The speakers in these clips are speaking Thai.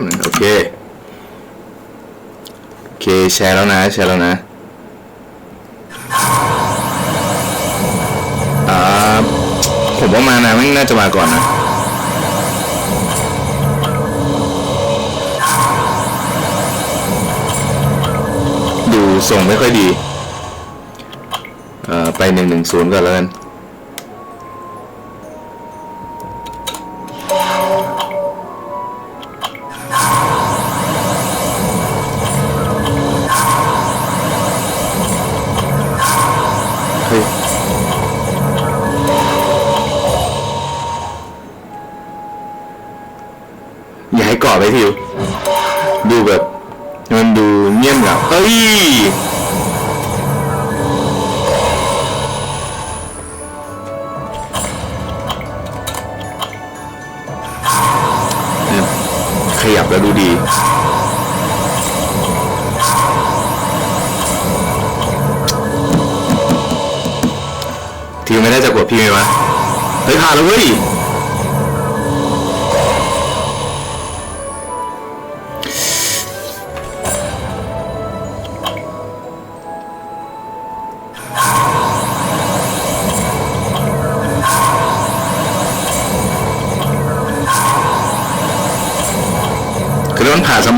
บนึงโอเค โอเค แชร์แล้วนะ แชร์แล้วนะอ่าผมว่ามานะไม่น่าจะมาก่อนนะดูทรงไม่ค่อยดี เอ่อ ไปหนึ่งหนึ่งศูนย์ก่อนแล้วกัน อ้ยเนี่ยขยับแล้วดูดีทิวไม่ได้จะกดพี่ไหมวะ เฮ้ยผ่านแล้วเว้ย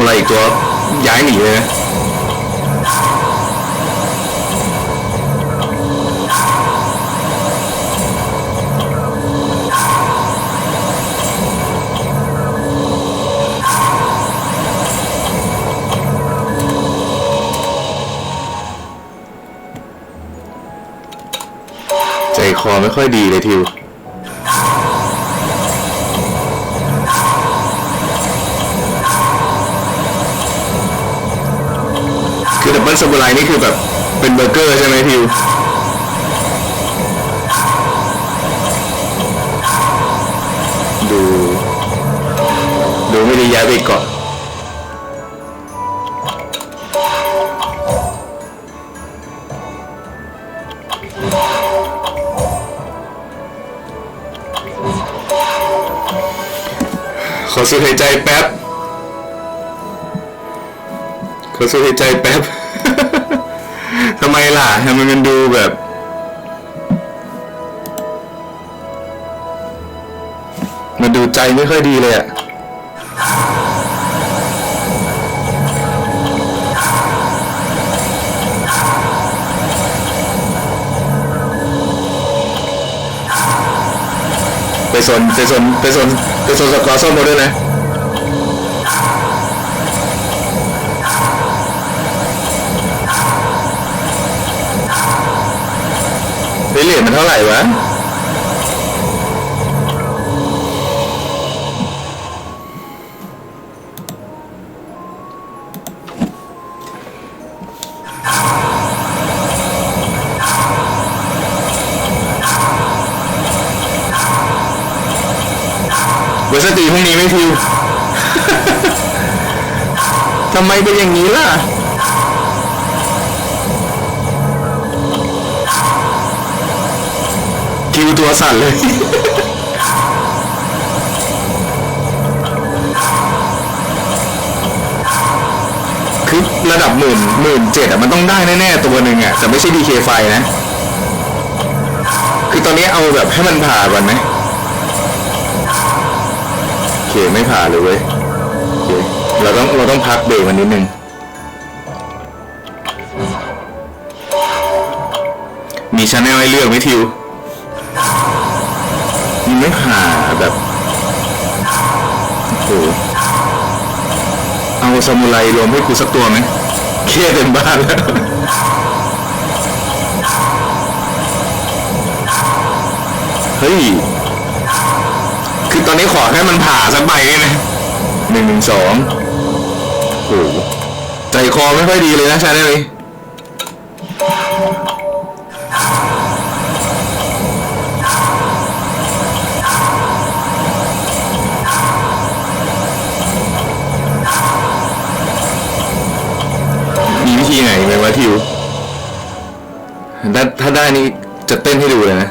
มูไรอีกตัวย้ายหนีเลยนะใจคอไม่ค่อยดีเลยทิว สับเบิลซามูไรนี่คือแบบเป็นเบอร์เกอร์ใช่ไหมทิวดู ดูไม่ได้ย้ายไปก่อนขอสูดหายใจแป๊บ ขอสูดหายใจแป๊บ ทำไมล่ะทำไมมันดูแบบ มันดูใจไม่ค่อยดีเลยอะไปสนไปสนไปสนไปสนสกอร์ส้มหมดด้วยนะ เหรียญมันเท่าไหร่วะเวสตีพรุ่งนี้ไม่ทิว ทำไมเป็นอย่างนี้ล่ะ ตัวสั่นเลยคือระดับหมื่นหมื่นเจ็ดอะมันต้องได้แน่ๆตัวหนึ่งอะแต่ไม่ใช่ดีเคไฟนะ คือตอนนี้เอาแบบให้มันผ่าก่อนไหมโอเคไม่ผ่าเลยเว้ยโอเคเราต้องเราต้องพักเบรกมันนิดนึงมีชาแนลให้เลือกไหมทิว ไม่ผ่าแบบโอ้โหเอาซามูไรรวมให้กูสักตัวไหมเครียดเต็มบ้านแล้วเฮ้ย คือตอนนี้ขอแค่มันผ่าสักใบได้ไหมหนึ่งหนึ่งสองโอ้โหใจคอไม่ค่อยดีเลยนะชาแนลนี้ ทิวถ้าถ้าได้นี่จะเต้นให้ดูเลยนะ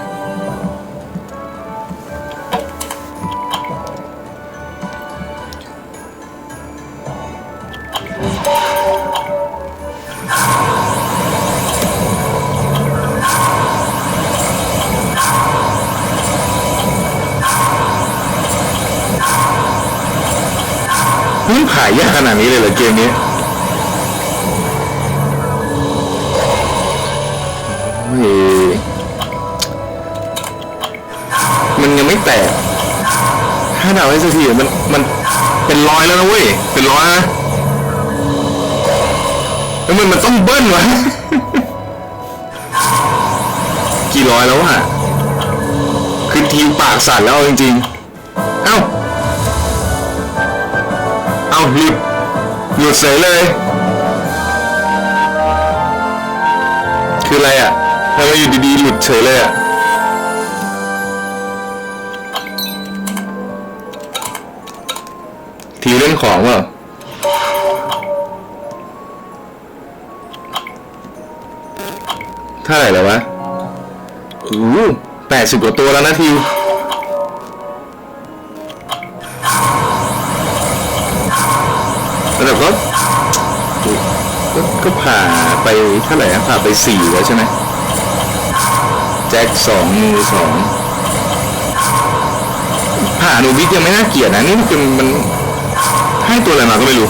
ฮ้ยมันยังไม่แตก ถ้าเดาให้สักทีมันมันเป็นร้อยแล้วนะเว้ย เป็นร้อยนะแล้วมันมันต้องเบิ้ลวะ กี่ร้อยแล้วอะคือทีมปากสั่นแล้วจริงๆ เอ้า เอาหลุดหลุดเสยเลย คืออะไรอะ ทำไมอยู่ดีๆ หลุดเฉยเลยอะทีเล่นของเปล่าเท่าไหร่แล้ววะโอ้แปดสิบกว่าตัวแล้วนะทิวแต่ก็ก็ก็ผ่าไปเท่าไหร่ะผ่าไปสี่แล้วใช่ไหม แจ็คสองมือสองผ่าหนูวิทยังไม่น่าเกลียดนะนี่มันมันให้ตัวอะไรมาก็ไม่รู้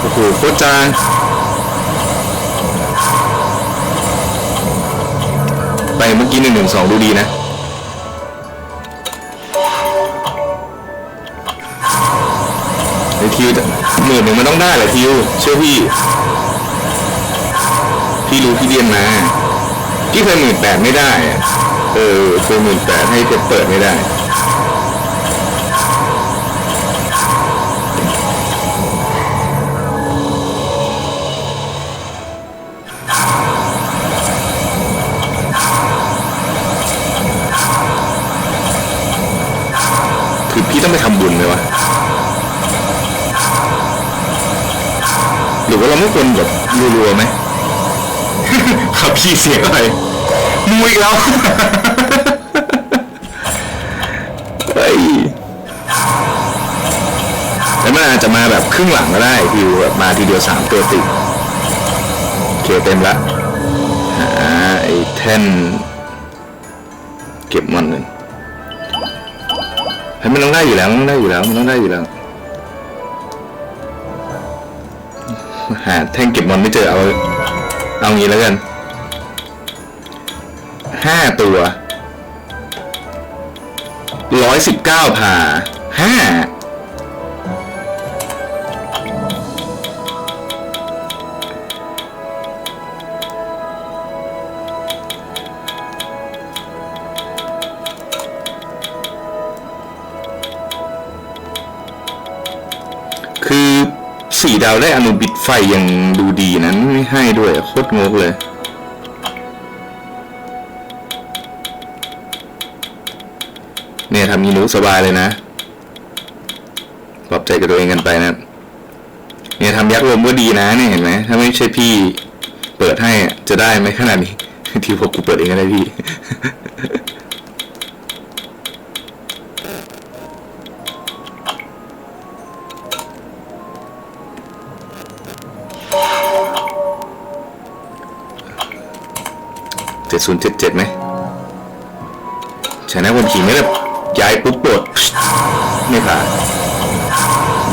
โอ้โหโคตรจางไปเมื่อกี้หนึ่งหนึ่งสองดูดีนะไอทิว หมื่นหนึ่งมันต้องได้แหละทิวเชื่อพี่ พี่รู้พี่เรียนมาพี่เคยหมื่นแปดไม่ได้เออเคยหมื่นแปดให้เปิดไม่ได้คือพี่ต้องไปทำบุญไหมวะ หรือว่าเราไม่ควรแบบรัวๆไหม ขับพี่เสียงอะไรมูอีกแล้ว เฮ้ยแล้วมันอาจจะมาแบบครึ่งหลังก็ได้พิวแบบมาทีเดียวสามตัวติดโอเคเต็มละหาไอ้แท่น เก็บมันเลยให้ยมันต้องได้อยู่แล้วมันต้องได้อยู่แล้วมันต้องได้อยู่แล้ว หาแท่งเก็บมอนไม่เจอเอาเอางี้แล้วกันห้าตัวร้อยสิบเก้าผ่าห้า ดาวได้อนุบิดไฟยังดูดีนะไม่ให้ด้วยโคตรงกเลย เนี่ยทำมีนุสบายเลยนะปลอบใจกับตัวเองกันไปนะ เนี่ยทำยักษ์รวมก็ดีนะเนี่ยเห็นไหมถ้าไม่ใช่พี่เปิดให้อะจะได้ไหมขนาดนี้ ที่พวกกูเปิดเองก็ได้พี่ จ็ดศูนย์เจ็ดเจ็ดไหมชนะคนขี่ไม่ได้ย้ายปุ๊บปวดไม่ผ่าน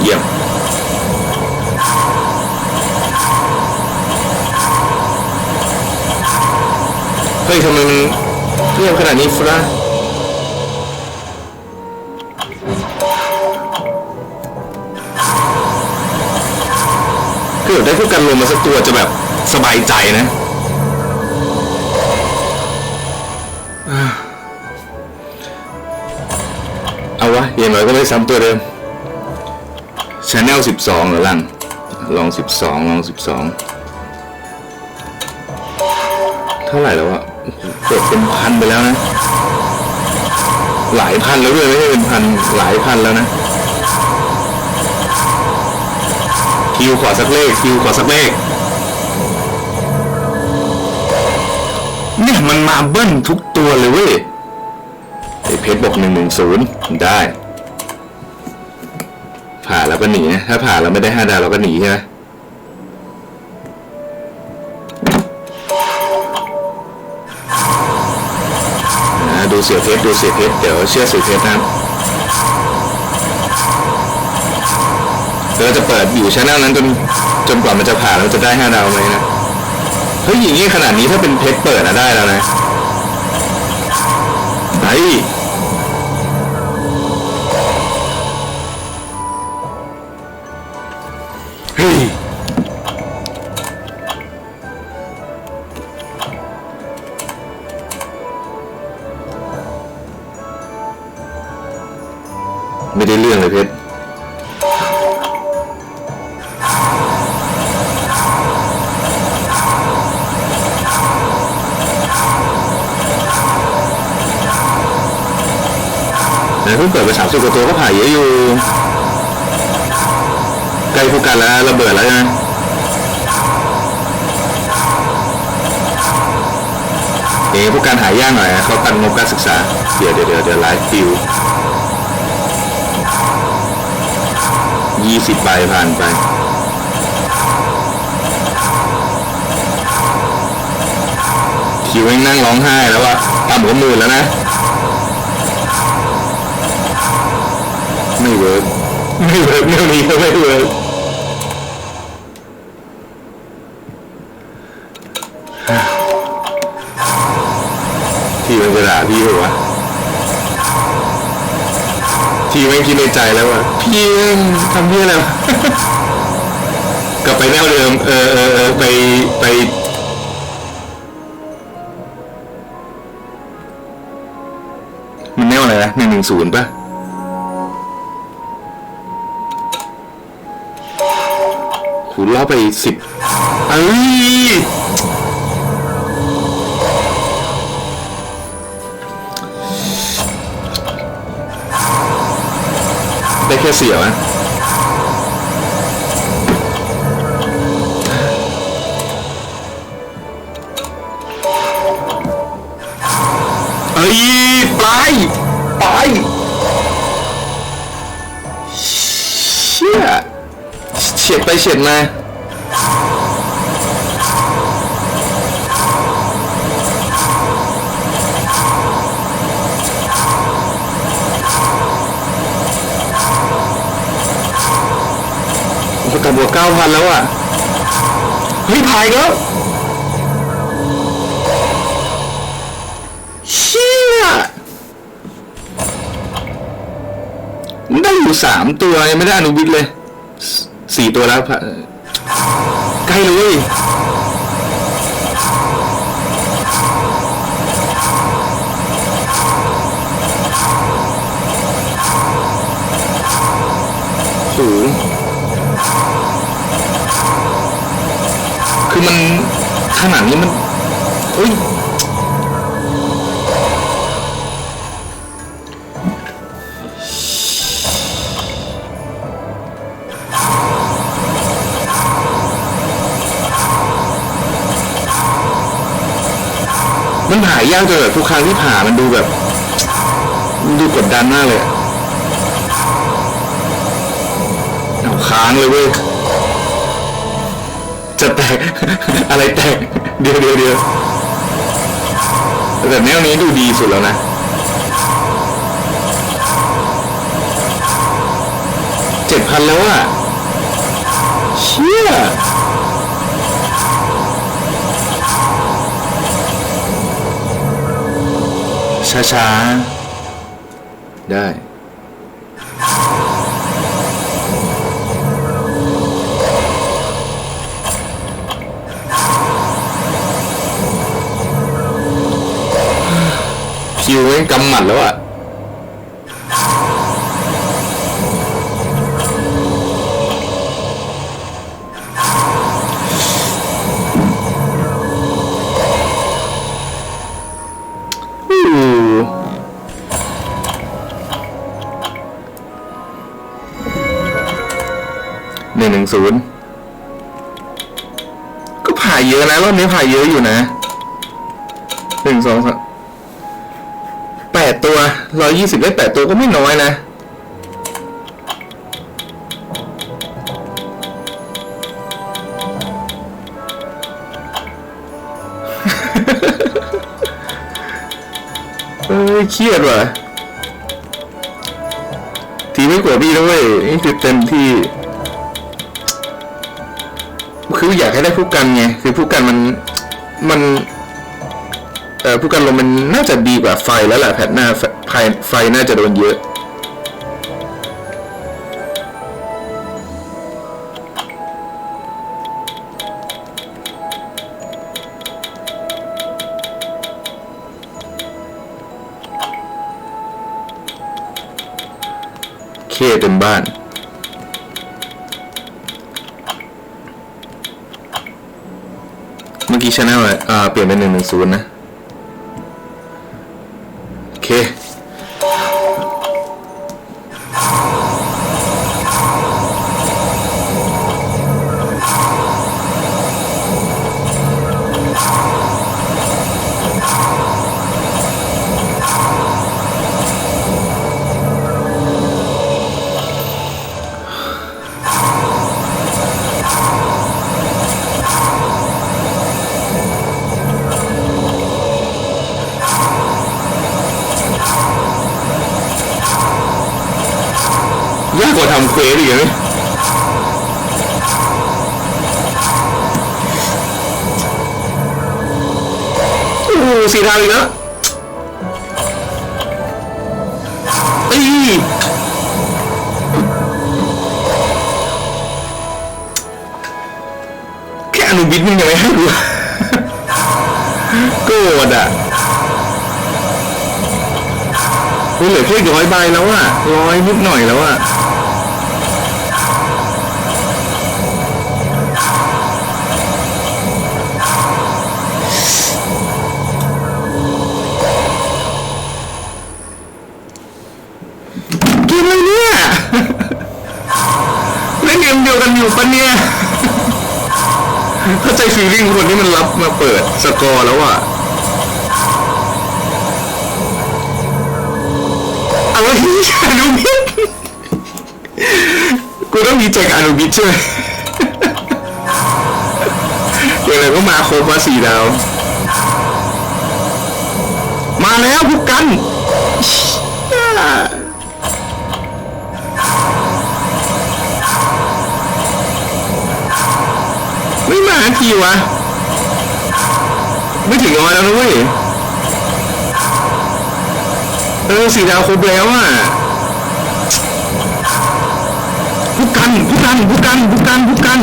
เยี่ยมเฮ้ยทำไมมันเรียบขนาดนี้ฟราคือได้พวกกันลงมาสักตัวจะแบบสบายใจนะ อย็นหน่อยก็ไม่ซ้ำตัวเดิมชาแนลสิบสองหรือลังลองสิบสองลองสิบสองเท่าไหร่แล้วอะเกือบเป็นพันไปแล้วนะ หลายพันแล้วด้วยไม่ใช่เป็นพันหลายพันแล้วนะคิวขอสักเลขคิวขอสักเลขเนี่ยมันมาเบิ้ลทุกตัวเลยเว้ยไอเพชรบอกหนึ่งหนึ่งศูนย์ได้ผ่าแล้ว ก็หนีนะ ถ้าผ่าแล้วไม่ได้ห้าดาวเราก็หนีใช่ไหมดูเสียเพชรดูเสียเพชรเดี๋ยวเชื่อเสียเพชรนะครับเราจะเปิดอยู่ช anel นั้นจนจนกว่ามันจะผ่านเราจะได้ห้าดาวไหมนะเฮ้ยอย่างนี้ขนาดนี้ถ้าเป็นเพชรเปิดอะได้แล้วนะไอ้ ไม่ได้เรื่องเลยเพชรแต่เพิ่งเปิดไปสามสิบกว่าตัวก็ผ่าเยอะอยู่ ใกล้ผู้กันแล้วระเบิดแล้วใช่ไหมเอ๋ผู้การหายากหน่อยนะเขาตั้งงบการศึกษา เดี๋ยวเดี๋ยวเดี๋ยวเดี๋ยวไลฟ์ฟิว ยี่สิบใบผ่านไปคิวเองนั่งร้องไห้แล้วว่าต่ำกว่าหมื่นแล้วนะ ไม่เวิร์กไม่เวิร์กแนวนี้ก็ไม่เวิร์กพี่มันจะด่าพี่เหรอวะ พี่ไม่คิดในใจแล้วว่าพี่เองทำพี่อะไรวะกลับไปแนวเดิม เออเออเออไปไปมันแนวอะไรนะหนึ่งหนึ่งศูนย์ป่ะคูณล้อไปสิบเอ้ย แค่เสียวนะเอ้ยไปไปเชี่ยเฉียดไปเฉียดมา โอ้โหแต่บวกเก้าพันแล้วอะเฮ้ยพายแล้วเชี่ยมันได้อยู่สามตัวยังไม่ได้อนุบิตเลยสสี่ตัวแล้วพะใกล้เลยสูง คือมันขนาดนี้มันเฮ้ยมันผ่ายากจนแบบทุกครั้งที่ผ่ามันดูแบบมันดูกดดันมากเลยเอาค้างเลยเว้ย จะแตก อะไรแตก เดี๋ยวเดี๋ยวเดี๋ยวแต่แนวนี้ดูดีสุดแล้วนะเจ็ดพันแล้วอะเชี่ยช้าๆ ได้ คิวเองกำหมัดแล้วอะหนึ่งหนึ่งศูนย์ก็ผ่าเยอะนะรอบนี้ผ่าเยอะอยู่นะหนึ่งสองสาม ตัวร้อยี่สิบได้แปดตัวก็ไม่น้อยนะ เอ้ยเครียดว่ะ ทีไม่กลัวพี่นะเว้ยนี่คือเต็มที่ คืออยากให้ได้ผู้กันไง คือผู้กันมันมันเอ่อ ผู้กันลมมันน่าจะดีกว่าไฟแล้วแหละแพทหน้าไฟไฟน่าจะโดนเยอะเคเต็มบ้านเมื่อกี้ชแนลอะไรอ่าเปลี่ยนเป็นหนึ่งหนึ่งศูนย์นะ โทางอีกแล้วเอ้ยแค่อนุบิดมึงยังไม่ให้ดูโกรธอะเฮ้ยเหลือแค่ร้อยใบแล้วอะร้อยนิดหน่อยแล้วอะ อยู่ปะเนี่ยเข้าใจฟีลลิ่งคนที่มันรับมาเปิดสกอร์แล้วอะอะไรอนุบิดกูต้องดีใจกอนุบิดใช่ไหมอย่างไรก็มาโครบมาสี่ดาว มาแล้วพวกกัน ทีวะ ไม่ถึงร้อยแล้วนะเว้ยเออสีดาวครบแล้วอะพุกกันผู้กันผู้กันผู้กันพุกกัน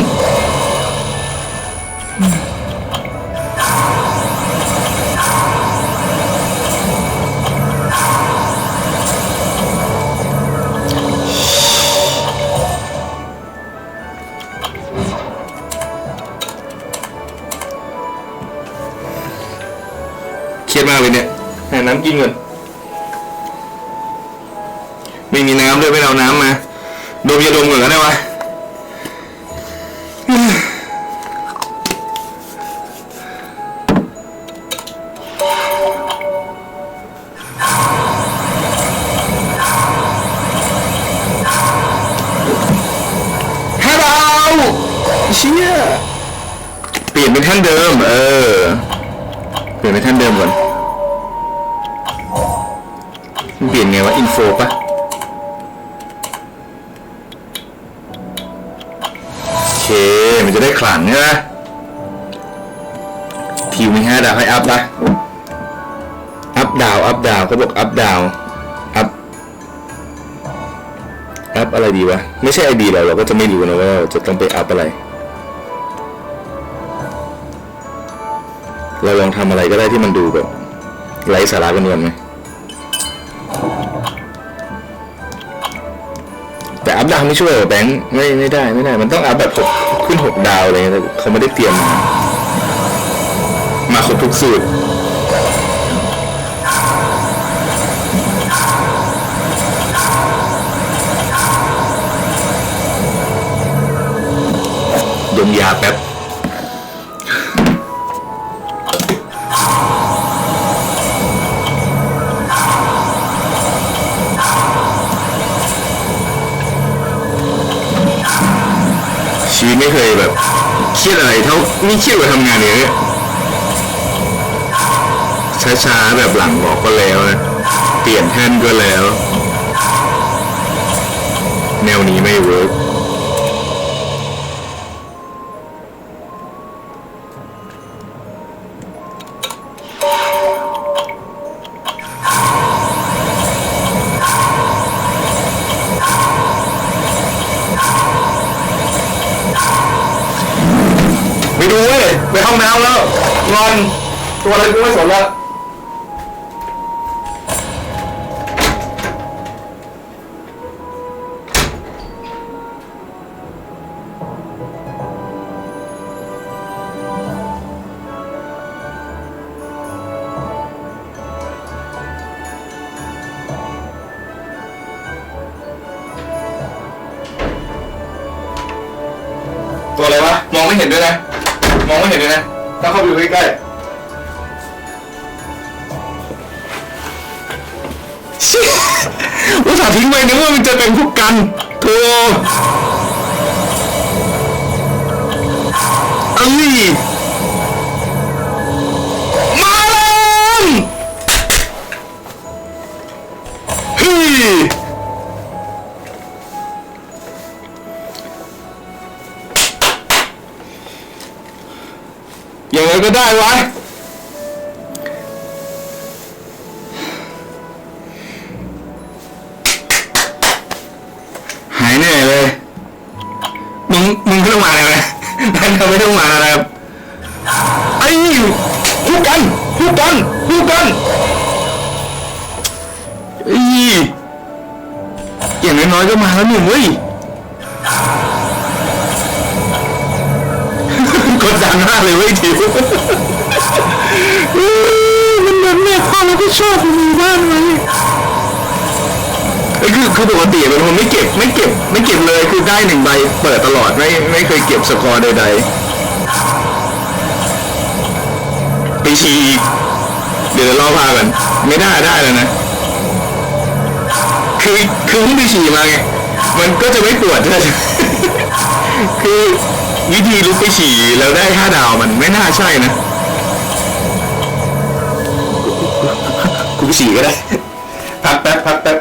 รียดมากเลยเนี่ยหาน้ำกินก่อนไม่มีน้ำด้วยไม่เอาน้ำมาดมยาดมก่อนก็ได้วะฮัลโหลเชี่ยเปลี่ยนเป็นท่านเดิม เออ เปลี่ยนเป็นท่านเดิมก่อน ลี่ยนไงวะอินโฟปะโอเค มันจะได้ขลังใช่ไหมทิวมีห้าดาวให้อัพนะอัพดาวอัพดาวเขาบอกอัพดาวอัพอัพอะไรดีวะ ไม่ใช่ไอดีเราเราก็จะไม่รู้นะว่าเราจะต้องไปอัพอะไร เราลองทำอะไรก็ได้ที่มันดูแบบไร้สาระกันวันไหม อัพดาวไม่ช่วยแบงค์ไม่ไม่ได้ไม่ได้ มันต้องอัพแบบหกขึ้นหกดาวอะไรเงี้ยแต่เขาไม่ได้เตรียมมามาครบทุกสูตรดมยาแป๊บ ไม่เคยแบบเครียดอะไรเท่านี่เครียดกว่าทำงานเนี่ยช้าๆแบบหลังบอกก็แล้วนะเปลี่ยนแท่นก็แล้ว แนวนี้ไม่เวิร์ก ห้องน้ำแล้วงอนตัวอะไรกูไม่สนแล้ว ยมาเลยเฮ้ยยังไงก็ได้วะ คือปกติเป็นคนไม่เก็บไม่เก็บ ไม่เก็บเลยคือได้หนึ่งใบเปิดตลอดไม่ไม่เคยเก็บสกอร์ใดๆไปฉีอีกเดี๋ยวรอพากันไม่ได้ได้แล้วนะ คือคือเพิ่งไปฉี่มาไงมันก็จะไม่ปวดใช่ไหมคือวิธีลุกไปฉี่แล้วได้ห้าดาวมันไม่น่าใช่นะกูไปฉี่ก็ได้พักแป๊บพักแป๊บ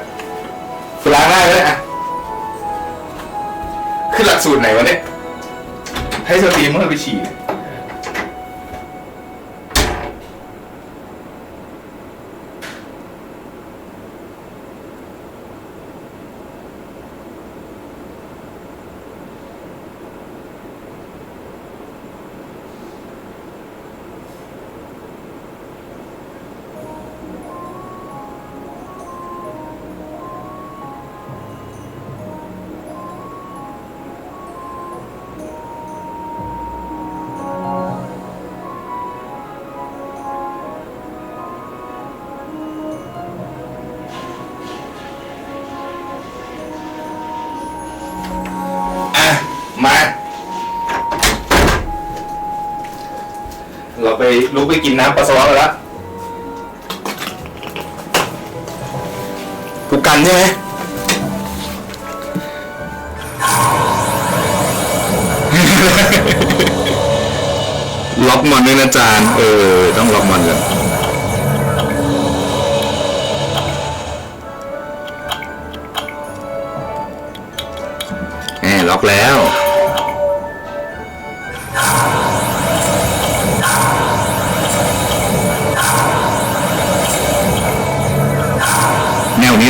ไปล้างหน้าเลยอะขึ้นหลักสูตรไหนวะเนี่ย ให้สตรีมเมอร์ไปฉี่เนี่ย ไปกินน้ำปัสสาวะกันละกูกันใช่ไหมล็อกมอนด้วยนะจานเออ ต้องล็อกมอนกันแหมล็อกแล้ว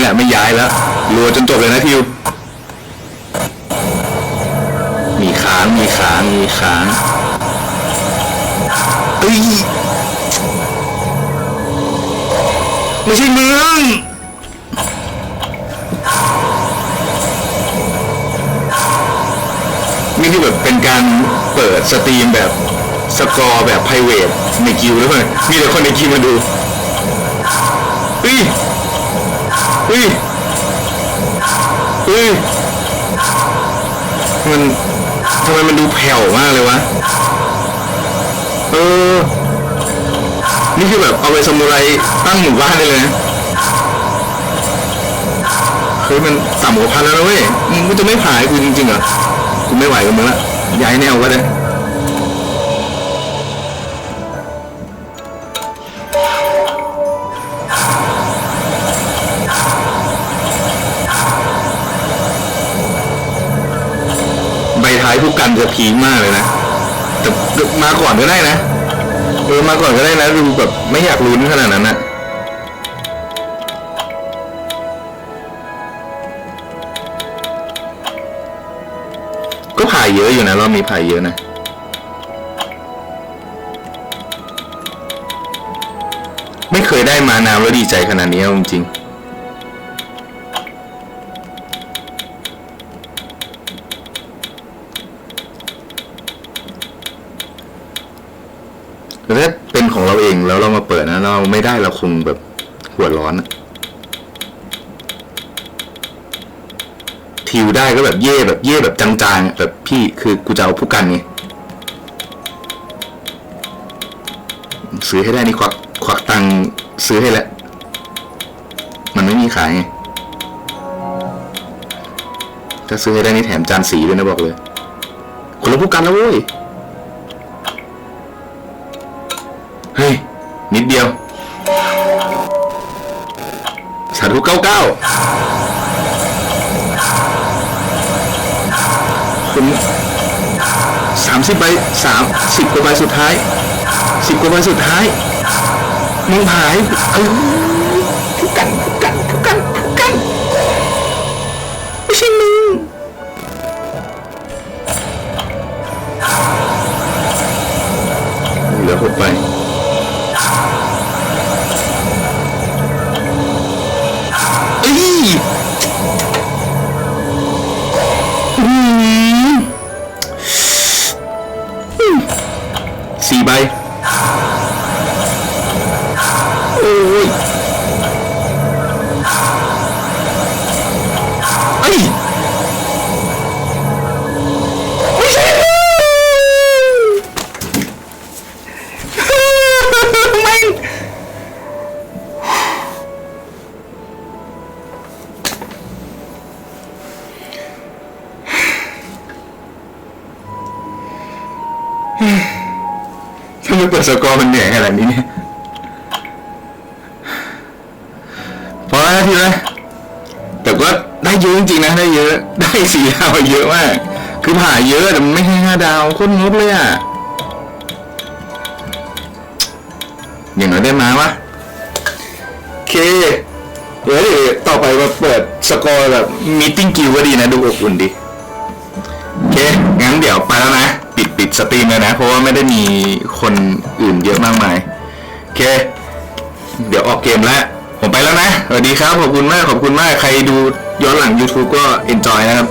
ละไม่ย้ายแล้วรัวจนจบเลยนะทิว มีค้างมีค้างมีค้างเอ้ยไม่ใช่มึงนี่คือแบบเป็นการเปิดสตรีมแบบสกอร์แบบไพรเวทในกิวแล้วยมีแต่คนในกิวมาดูเฮ้ย เฮ้ยเฮ้ยมันทำไมมันดูแผ่วมากเลยวะ เออ นี่คือแบบเอาไปสมุไรตั้งหมู่บ้านได้เลยนะเฮ้ยมันต่ำกว่าพันแล้วนะเว้ย มึงจะไม่ผ่ายกูจริงๆเหรอ กูไม่ไหวกับมึงละย้ายแนวก็ได้ กันจะพีมากเลยนะแต่มาก่อนก็ได้นะเออมาก่อนก็ได้นะดูแบบไม่อยากลุ้นขนาดนั้นนะก็ผ่ายเยอะอยู่นะรอบนี้ผ่ายเยอะนะไม่เคยได้มาน้ำแล้วดีใจขนาดนี้จริงๆ แต่ถ้าเป็นของเราเองแล้วเรามาเปิดนะ เราไม่ได้เราคงแบบหัวร้อนอะทิวได้ก็แบบเย่แบบเย่แบบจางๆแบบพี่คือกูจะเอาผู้กันไงซื้อให้ได้นี่ควักควักตังซื้อให้แล้วมันไม่มีขายไงถ้าซื้อให้ได้นี่แถมจานสีด้วยนะบอกเลย คนละผู้กันแล้วเว้ย เก้าเก้าคุณสามสิบใบสามสิบกว่าใบสุดท้ายสิบกว่าใบสุดท้ายมึงหายเอ้ยผู้กันผู้กันผู้กันผู้กันไม่ใช่มึงเหลือหกใบ สี่ ทำไมเปิดสกอร์มันเหนื่อยขนาดนี้เนี่ยพอแล้วทีละแต่ก็ได้เยอะจริงๆนะได้เยอะ ได้สี่ดาวเยอะมาก คือผ่าเยอะแต่มันไม่ใช่ห้าดาวโคตรงดเลยอะ อย่างน้อยได้มาวะโอเค เดี๋ยวต่อไปมาเปิดสกอร์แบบมีติ้งกิวก็ดีนะ ดูอบอุ่นดี สตรีมเลยนะ เพราะว่าไม่ได้มีคนอื่นเยอะมากมาย โอเค เดี๋ยวออกเกมแล้ว ผมไปแล้วนะ สวัสดีครับ ขอบคุณมาก ขอบคุณมาก ใครดูย้อนหลัง YouTube ก็ enjoy นะครับ